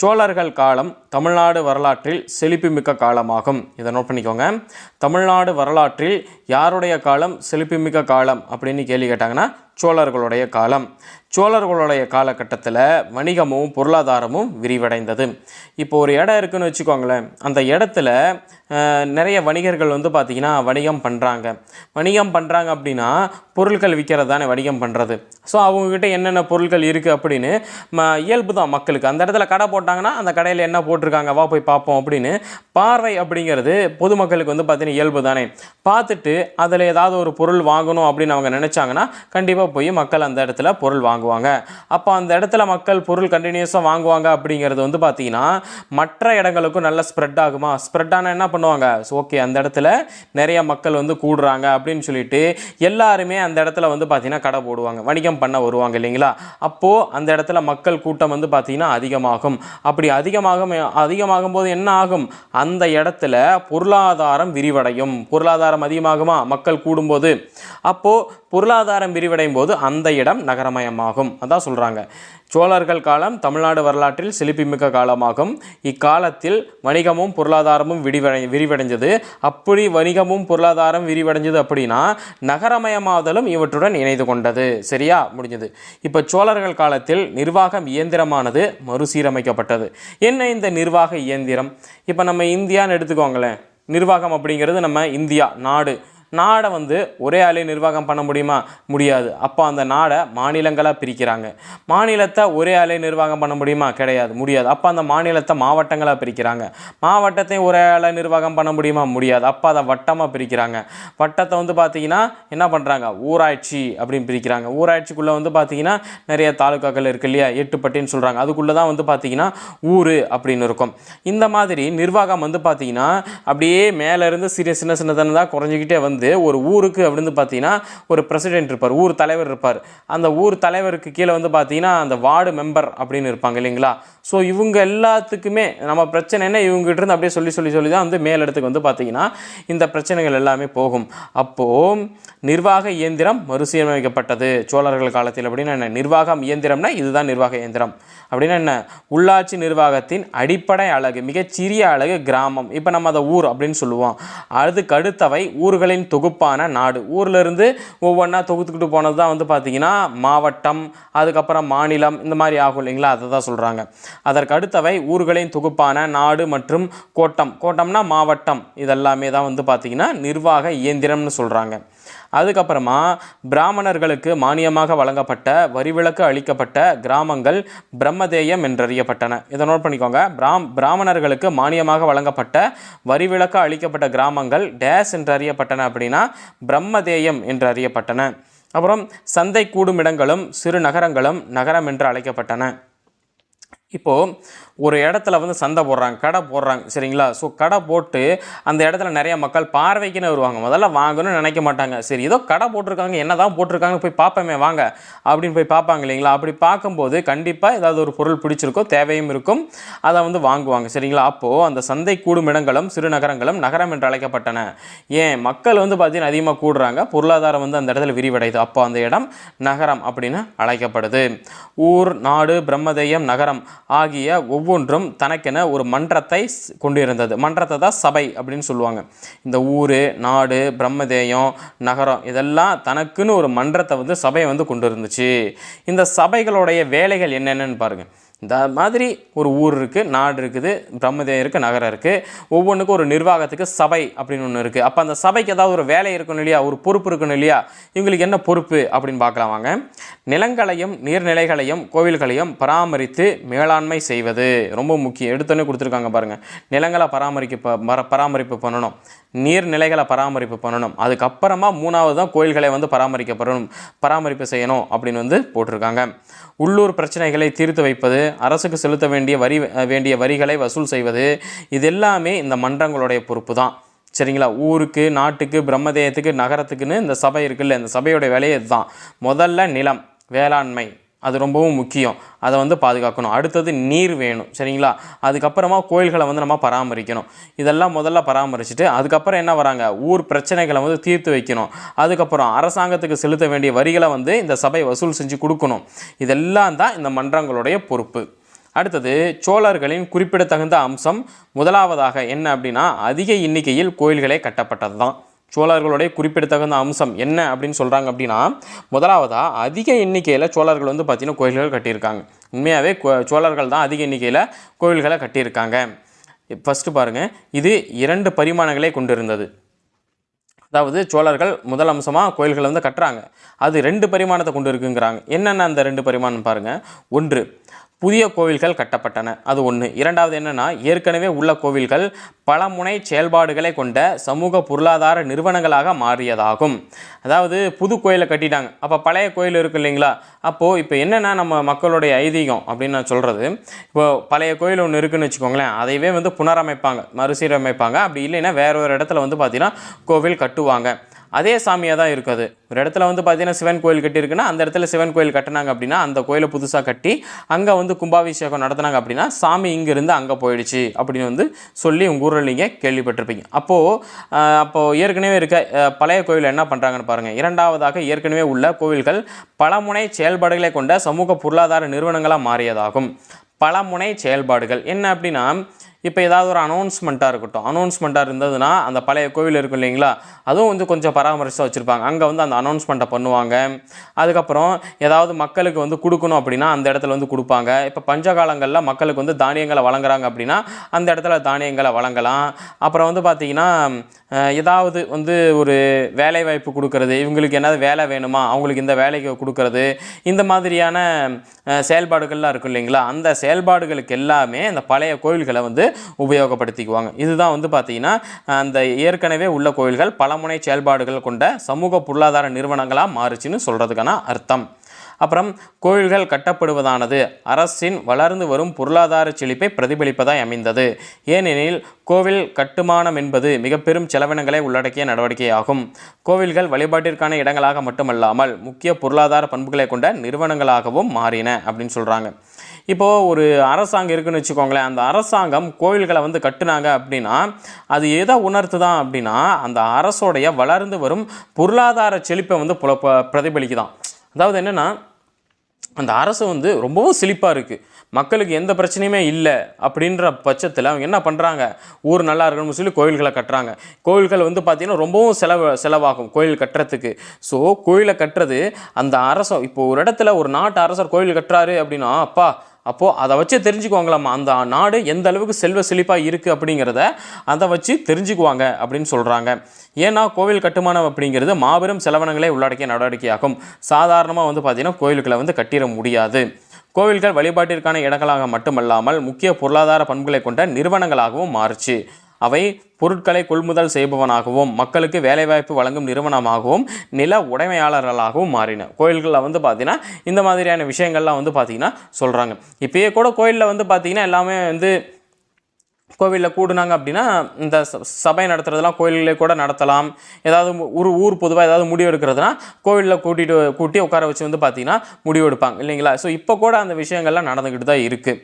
சோழர்கள் காலம் தமிழ்நாடு வரலாற்றில் செழிப்புமிக்க காலமாகும். இதை நோட் பண்ணிக்கோங்க. தமிழ்நாடு வரலாற்றில் யாருடைய காலம் செழிப்புமிக்க காலம் அப்படின்னு கேள்வி கேட்டாங்கன்னா சோழர்களுடைய காலம். சோழர்களுடைய காலகட்டத்தில் வணிகமும் பொருளாதாரமும் விரிவடைந்தது. இப்போ ஒரு இடம் இருக்குன்னு வச்சுக்கோங்களேன். அந்த இடத்துல நிறைய வணிகர்கள் வந்து பார்த்திங்கன்னா வணிகம் பண்ணுறாங்க வணிகம் பண்ணுறாங்க அப்படின்னா பொருட்கள் விற்கிறது தானே வணிகம் பண்ணுறது ஸோ அவங்கக்கிட்ட என்னென்ன பொருட்கள் இருக்குது அப்படின்னு ம இயல்பு தான் மக்களுக்கு. அந்த இடத்துல கடை போட்டாங்கன்னா அந்த கடையில் என்ன போட்டிருக்காங்க? வா போய் பார்ப்போம் அப்படின்னு. பார்வை அப்படிங்கிறது பொதுமக்களுக்கு வந்து பார்த்தீங்கன்னா இயல்பு தானே. பார்த்துட்டு அதில் ஏதாவது ஒரு பொருள் வாங்கணும் அப்படின்னு அவங்க நினச்சாங்கன்னா கண்டிப்பாக போய் மக்கள் அந்த இடத்துல பொருள் வாங்குவாங்க. அப்போ அந்த இடத்துல மக்கள் பொருள் கண்டினியூஸாக வாங்குவாங்க அப்படிங்கிறது வந்து பார்த்தீங்கன்னா மற்ற இடங்களுக்கும் நல்ல ஸ்ப்ரெட் ஆகுமா? ஸ்ப்ரெட் ஆனால் என்ன பண்ணுவாங்க? ஓகே அந்த இடத்துல நிறைய மக்கள் வந்து கூடுறாங்க அப்படின்னு சொல்லிட்டு எல்லாருமே அந்த இடத்துல வந்து பார்த்தீங்கன்னா கடை போடுவாங்க. வணிகம் பண்ண வருவாங்க இல்லைங்களா? அப்போது அந்த இடத்துல மக்கள் கூட்டம் வந்து பார்த்தீங்கன்னா அதிகமாகும். அப்படி அதிகமாகும் அதிகமாகும் போது என்ன ஆகும்? அந்த இடத்துல பொருளாதாரம் விரிவடையும். பொருளாதாரம் அதிகமாகுமா? மக்கள் கூடும்போது. அப்போது பொருளாதாரம் விரிவடையும் போது அந்த இடம் நகரமயமாகும். அதான் சொல்கிறாங்க சோழர்கள் காலம் தமிழ்நாடு வரலாற்றில் செழிப்புமிக்க காலமாகும். இக்காலத்தில் வணிகமும் பொருளாதாரமும் விரிவடை விரிவடைஞ்சது. அப்படி வணிகமும் பொருளாதாரம் விரிவடைஞ்சது அப்படின்னா நகரமயமாதலும் இவற்றுடன் இணைந்து கொண்டது. சரியா? முடிஞ்சது. இப்போ சோழர்கள் காலத்தில் நிர்வாகம் இயந்திரமானது மறுசீரமைக்கப்பட்டது. என்ன இந்த நிர்வாக இயந்திரம்? இப்போ நம்ம இந்தியான்னு எடுத்துக்கோங்களேன். நிர்வாகம் அப்படிங்கிறது நம்ம இந்தியா நாடு. நாடை வந்து ஒரே ஆளே நிர்வாகம் பண்ண முடியுமா? முடியாது. அப்போ அந்த நாடை மாநிலங்களாக பிரிக்கிறாங்க. மாநிலத்தை ஒரே ஆளே நிர்வாகம் பண்ண முடியுமா? கிடையாது. முடியாது. அப்போ அந்த மாநிலத்தை மாவட்டங்களாக பிரிக்கிறாங்க. மாவட்டத்தையும் ஒரே ஆளை நிர்வாகம் பண்ண முடியுமா? முடியாது. அப்போ அதை வட்டமாக பிரிக்கிறாங்க. வட்டத்தை வந்து பார்த்தீங்கன்னா என்ன பண்ணுறாங்க ஊராட்சி அப்படின்னு பிரிக்கிறாங்க. ஊராட்சிக்குள்ளே வந்து பார்த்தீங்கன்னா நிறைய தாலுக்காக்கள் இருக்கு இல்லையா? எட்டுப்பட்டின்னு சொல்கிறாங்க அதுக்குள்ளே தான் வந்து பார்த்தீங்கன்னா ஊர் அப்படின்னு இருக்கும். இந்த மாதிரி நிர்வாகம் வந்து பார்த்தீங்கன்னா அப்படியே மேலேருந்து சிறிய சின்ன சின்னதாக குறைஞ்சிக்கிட்டே வந்து வந்து ஒரு ஊருக்கு அப்படின்னு பார்த்தீங்கன்னா ஒரு பிரசிடென்ட் இருப்பார் ஊர் தலைவர் இருப்பார். அந்த ஊர் தலைவருக்கு கீழே வந்து பார்த்தீங்கன்னா அந்த வார்டு மெம்பர் அப்படின்னு இருப்பாங்க இல்லைங்களா? ஸோ இவங்க எல்லாத்துக்குமே நம்ம பிரச்சனை என்ன? இவங்ககிட்ட இருந்து அப்படியே சொல்லி சொல்லி சொல்லி தான் வந்து மேலிடத்துக்கு வந்து பார்த்தீங்கன்னா இந்த பிரச்சனைகள் எல்லாமே போகும். அப்போது நிர்வாக இயந்திரம் மறுசீரமைக்கப்பட்டது. சோழர்கள் காலத்தில் அப்படின்னா என்ன? நிர்வாகம் இயந்திரம்னா இதுதான் நிர்வாக இயந்திரம். அப்படின்னா என்ன? உள்ளாட்சி நிர்வாகத்தின் அடிப்படை அழகு மிகச்சிறிய அழகு கிராமம். இப்போ நம்ம அதை ஊர் அப்படின்னு சொல்லுவோம். அதுக்கு அடுத்தவை ஊர்களின் தொகுப்பான நாடு. ஊரில் இருந்து ஒவ்வொன்றா தொகுத்துக்கிட்டு போனது தான் வந்து பார்த்தீங்கன்னா மாவட்டம் அதுக்கப்புறம் மாநிலம் இந்த மாதிரி ஆகும் இல்லைங்களா? அதை தான் சொல்கிறாங்க அதற்கு அடுத்தவை ஊர்களின் தொகுப்பான நாடு மற்றும் கோட்டம். கோட்டம்னா மாவட்டம். இதெல்லாமே தான் வந்து பார்த்திங்கன்னா நிர்வாக இயந்திரம்னு சொல்கிறாங்க அதுக்கப்புறமா பிராமணர்களுக்கு மானியமாக வழங்கப்பட்ட வரிவிலக்கு அளிக்கப்பட்ட கிராமங்கள் பிரம்மதேயம் என்றறியப்பட்டன. இதை நோட் பண்ணிக்கோங்க. பிராம் பிராமணர்களுக்கு மானியமாக வழங்கப்பட்ட வரிவிலக்கு அளிக்கப்பட்ட கிராமங்கள் டேஸ் என்று அறியப்பட்டன அப்படின்னா பிரம்மதேயம் என்று அறியப்பட்டன அப்புறம் சந்தை கூடும் இடங்களும் சிறு நகரங்களும் நகரம் என்று அழைக்கப்பட்டன. இப்போது ஒரு இடத்துல வந்து சந்தை போடுறாங்க கடை போடுறாங்க சரிங்களா? ஸோ கடை போட்டு அந்த இடத்துல நிறைய மக்கள் பார்வைக்குன்னு வருவாங்க. முதல்ல வாங்கணும்னு நினைக்க மாட்டாங்க. சரி ஏதோ கடை போட்டிருக்காங்க என்ன தான் போட்டிருக்காங்கன்னு போய் பார்ப்போமே வாங்க. அப்படின்னு போய் பார்ப்பாங்க இல்லைங்களா? அப்படி பார்க்கும்போது கண்டிப்பாக ஏதாவது ஒரு பொருள் பிடிச்சிருக்கோ தேவையும் இருக்கும் அதை வந்து வாங்குவாங்க சரிங்களா? அப்போது அந்த சந்தை கூடும் இடங்களும் சிறு நகரங்களும் நகரம் என்று அழைக்கப்பட்டன. ஏன்? மக்கள் வந்து பார்த்தீங்கன்னா அதிகமாக கூடுறாங்க. பொருளாதாரம் வந்து அந்த இடத்துல விரிவடையுது. அப்போ அந்த இடம் நகரம் அப்படின்னு அழைக்கப்படுது. ஊர் நாடு பிரம்மதேயம் நகரம் ஆகிய ஒவ்வொன்றும் தனக்கென ஒரு மன்றத்தை கொண்டிருந்தது. மன்றத்தை தான் சபை அப்படின்னு சொல்லுவாங்க. இந்த ஊர் நாடு பிரம்மதேயம் நகரம் இதெல்லாம் தனக்குன்னு ஒரு மன்றத்தை வந்து சபையை வந்து கொண்டு இருந்துச்சு இந்த சபைகளுடைய வேலைகள் என்னென்னு பாருங்க. இந்த மாதிரி ஒரு ஊர் இருக்குது நாடு இருக்குது பிரம்மதேயம் இருக்குது நகரம் இருக்குது ஒவ்வொன்றுக்கும் ஒரு நிர்வாகத்துக்கு சபை அப்படின்னு ஒன்று இருக்குது அப்போ அந்த சபைக்கு ஏதாவது ஒரு வேலை இருக்கணும் இல்லையா? ஒரு பொறுப்பு இருக்கணும் இல்லையா? இவங்களுக்கு என்ன பொறுப்பு அப்படின்னு பார்க்கலாம் வாங்க. நிலங்களையும் நீர்நிலைகளையும் கோவில்களையும் பராமரித்து மேலாண்மை செய்வது ரொம்ப முக்கியம். எடுத்தோன்னே கொடுத்துருக்காங்க பாருங்கள் நிலங்களை பராமரிக்க ப- மர பராமரிப்பு பண்ணணும். நீர்நிலைகளை பராமரிப்பு பண்ணணும். அதுக்கப்புறமா மூணாவது தான் கோயில்களை வந்து பராமரிக்கப்படணும் பராமரிப்பு செய்யணும் அப்படின்னு வந்து போட்டிருக்காங்க. உள்ளூர் பிரச்சனைகளை தீர்த்து வைப்பது அரசுக்கு செலுத்த வேண்டிய வரி வேண்டிய வரிகளை வசூல் செய்வது இது எல்லாமே இந்த மன்றங்களுடைய பொறுப்பு தான் சரிங்களா? ஊருக்கு நாட்டுக்கு பிரம்மதேயத்துக்கு நகரத்துக்குன்னு இந்த சபை இருக்குல்ல இந்த சபையோட வேலையே இதுதான். முதல்ல நிலம் வேளாண்மை. அது ரொம்பவும் முக்கியம். அதை வந்து பாதுகாக்கணும். அடுத்தது நீர் வேணும். சரிங்களா? அதுக்கப்புறமா கோயில்களை வந்து நம்ம பராமரிக்கணும். இதெல்லாம் முதல்ல பராமரிச்சுட்டு அதுக்கப்புறம் என்ன வராங்க? ஊர் பிரச்சனைகளை வந்து தீர்த்து வைக்கணும். அதுக்கப்புறம் அரசாங்கத்துக்கு செலுத்த வேண்டிய வரிகளை வந்து இந்த சபை வசூல் செஞ்சு கொடுக்கணும். இதெல்லாம் தான் இந்த மன்றங்களுடைய பொறுப்பு. அடுத்தது சோழர்களின் குறிப்பிடத்தகுந்த அம்சம் முதலாவதாக என்ன அப்படின்னா அதிக எண்ணிக்கையில் கோயில்களே கட்டப்பட்டது தான் சோழர்களுடைய குறிப்பிடத்தகுந்த அம்சம் என்ன அப்படின்னு சொல்கிறாங்க அப்படின்னா முதலாவதாக அதிக எண்ணிக்கையில் சோழர்கள் வந்து பார்த்திங்கன்னா கோயில்கள் கட்டியிருக்காங்க. உண்மையாகவே சோழர்கள் தான் அதிக எண்ணிக்கையில் கோயில்களை கட்டியிருக்காங்க. ஃபஸ்ட்டு பாருங்கள் இது இரண்டு பரிமாணங்களை கொண்டிருந்தது. அதாவது சோழர்கள் முதல் அம்சமாக கோயில்களை வந்து கட்டுறாங்க. அது ரெண்டு பரிமாணத்தை கொண்டு இருக்குங்கிறாங்க என்னென்ன அந்த ரெண்டு பரிமாணம் பாருங்கள் ஒன்று புதிய கோவில்கள் கட்டப்பட்டன. அது ஒன்று இரண்டாவது என்னென்னா ஏற்கனவே உள்ள கோவில்கள் பல முனை செயல்பாடுகளை கொண்ட சமூக பொருளாதார நிறுவனங்களாக மாறியதாகும். அதாவது புது கோயிலை கட்டிட்டாங்க. அப்போ பழைய கோயில் இருக்கு இல்லைங்களா? அப்போது இப்போ என்னென்னா நம்ம மக்களுடைய ஐதீகம் அப்படின்னு நான் சொல்கிறது இப்போ பழைய கோயில் ஒன்று இருக்குன்னு வச்சுக்கோங்களேன். அதையவே வந்து புனரமைப்பாங்க. மறுசீரமைப்பாங்க. அப்படி இல்லைன்னா வேற ஒரு இடத்துல வந்து பார்த்திங்கன்னா கோவில் கட்டுவாங்க. அதே சாமியாக தான் இருக்குது. ஒரு இடத்துல வந்து பார்த்தீங்கன்னா சிவன் கோயில் கட்டியிருக்குன்னா அந்த இடத்துல சிவன் கோயில் கட்டினாங்க அப்படின்னா அந்த கோயிலை புதுசாக கட்டி அங்கே வந்து கும்பாபிஷேகம் நடத்தினாங்க அப்படின்னா சாமி இங்கேருந்து அங்கே போயிடுச்சு அப்படின்னு வந்து சொல்லி உங்கள் ஊரில் நீங்கள் கேள்விப்பட்டிருப்பீங்க. அப்போது அப்போது ஏற்கனவே இருக்க பழைய கோயில் என்ன பண்ணுறாங்கன்னு பாருங்கள் இரண்டாவதாக ஏற்கனவே உள்ள கோவில்கள் பலமுனை செயல்பாடுகளை கொண்ட சமூக பொருளாதார நிறுவனங்களாக மாறியதாகும். பலமுனை செயல்பாடுகள். என்ன அப்படின்னா இப்போ ஏதாவது ஒரு அனௌன்ஸ்மெண்ட்டாக இருக்கட்டும். அனௌன்ஸ்மெண்ட்டாக இருந்ததுன்னா அந்த பழைய கோவில் இருக்கும் இல்லைங்களா? அதுவும் வந்து கொஞ்சம் பராமரிச்சாக வச்சுருப்பாங்க. அங்கே வந்து அந்த அனௌன்ஸ்மெண்ட்டை பண்ணுவாங்க. அதுக்கப்புறம் ஏதாவது மக்களுக்கு வந்து கொடுக்கணும் அப்படின்னா அந்த இடத்துல வந்து கொடுப்பாங்க. இப்போ பஞ்சகாலங்களில் மக்களுக்கு வந்து தானியங்களை வழங்குறாங்க அப்படின்னா அந்த இடத்துல தானியங்களை வழங்கலாம். அப்புறம் வந்து பார்த்திங்கன்னா ஏதாவது வந்து ஒரு வேலை வாய்ப்பு கொடுக்கறது இவங்களுக்கு என்னது வேலை வேணுமா? அவங்களுக்கு இந்த வேலைக்கு கொடுக்கறது இந்த மாதிரியான செயல்பாடுகள்லாம் இருக்கும் இல்லைங்களா? அந்த செயல்பாடுகளுக்கு எல்லாமே அந்த பழைய கோவில்களை வந்து உபயோகப்படுத்திக்குவாங்க. இதுதான் வந்து பார்த்திங்கன்னா அந்த ஏற்கனவே உள்ள கோயில்கள் பலமுனை செயல்பாடுகள் கொண்ட சமூக பொருளாதார நிறுவனங்களாக மாறுச்சுன்னு சொல்கிறதுக்கான அர்த்தம். அப்புறம் கோயில்கள் கட்டப்படுவதானது. அரசின் வளர்ந்து வரும் பொருளாதார செழிப்பை பிரதிபலிப்பதாய் அமைந்தது. ஏனெனில் கோவில் கட்டுமானம் என்பது மிக பெரும் செலவினங்களை உள்ளடக்கிய நடவடிக்கையாகும். கோவில்கள் வழிபாட்டிற்கான இடங்களாக மட்டுமல்லாமல் முக்கிய பொருளாதார பண்புகளை கொண்ட நிறுவனங்களாகவும் மாறின அப்படின்னு சொல்கிறாங்க இப்போது ஒரு அரசாங்கம் இருக்குன்னு வச்சுக்கோங்களேன். அந்த அரசாங்கம் கோவில்களை வந்து கட்டுனாங்க அப்படின்னா அது எதை உணர்த்துதான் அப்படின்னா அந்த அரசோடைய வளர்ந்து வரும் பொருளாதார செழிப்பை வந்து புல ப- பிரதிபலிக்குதான். அதாவது என்னென்னா அந்த அரசு வந்து ரொம்பவும் செழிப்பாக இருக்குது மக்களுக்கு எந்த பிரச்சனையுமே இல்லை அப்படின்ற பட்சத்தில் அவங்க என்ன பண்ணுறாங்க ஊர் நல்லா இருக்கணும்னு சொல்லி கோயில்களை கட்டுறாங்க. கோயில்கள் வந்து பார்த்திங்கன்னா ரொம்பவும் செலவு செலவாகும் கோயில் கட்டுறதுக்கு. ஸோ கோயிலை கட்டுறது அந்த அரசம் இப்போ ஒரு இடத்துல ஒரு நாட்டு அரசர் கோயில் கட்டுறாரு அப்படின்னா அப்பா அப்போது அதை வச்சு தெரிஞ்சுக்குவாங்களாம்மா அந்த நாடு எந்த அளவுக்கு செல்வ செழிப்பாக இருக்குது அப்படிங்கிறத அதை வச்சு தெரிஞ்சுக்குவாங்க அப்படின்னு சொல்கிறாங்க ஏன்னா கோவில் கட்டுமானம் அப்படிங்கிறது மாபெரும் செலவினங்களே உள்ளடக்கிய நடவடிக்கையாகும். சாதாரணமாக வந்து பார்த்திங்கன்னா கோயில்களை வந்து கட்டிட முடியாது. கோவில்கள் வழிபாட்டிற்கான இடங்களாக மட்டுமல்லாமல் முக்கிய பொருளாதார பண்புகளை கொண்ட நிறுவனங்களாகவும் மாறுச்சு. அவை பொருட்களை கொள்முதல் செய்பவனாகவும் மக்களுக்கு வேலைவாய்ப்பு வழங்கும் நிறுவனமாகவும் நில உடைமையாளர்களாகவும் மாறின. கோயில்களில் வந்து பார்த்திங்கன்னா இந்த மாதிரியான விஷயங்கள்லாம் வந்து பார்த்திங்கன்னா சொல்கிறாங்க இப்போயே கூட கோயிலில் வந்து பார்த்திங்கன்னா எல்லாமே வந்து கோவிலில் கூடுனாங்க அப்படின்னா இந்த ச- சபை நடத்துகிறதுலாம் கோயில்களே கூட நடத்தலாம். ஏதாவது ஒரு ஊர் பொதுவாக ஏதாவது முடிவு எடுக்கிறதுனா கோவிலில் கூட்டிகிட்டு கூட்டி உட்கார வச்சு வந்து பார்த்திங்கன்னா முடிவு எடுப்பாங்க. இல்லைங்களா? ஸோ இப்போ கூட அந்த விஷயங்கள்லாம் நடந்துக்கிட்டு தான் இருக்குது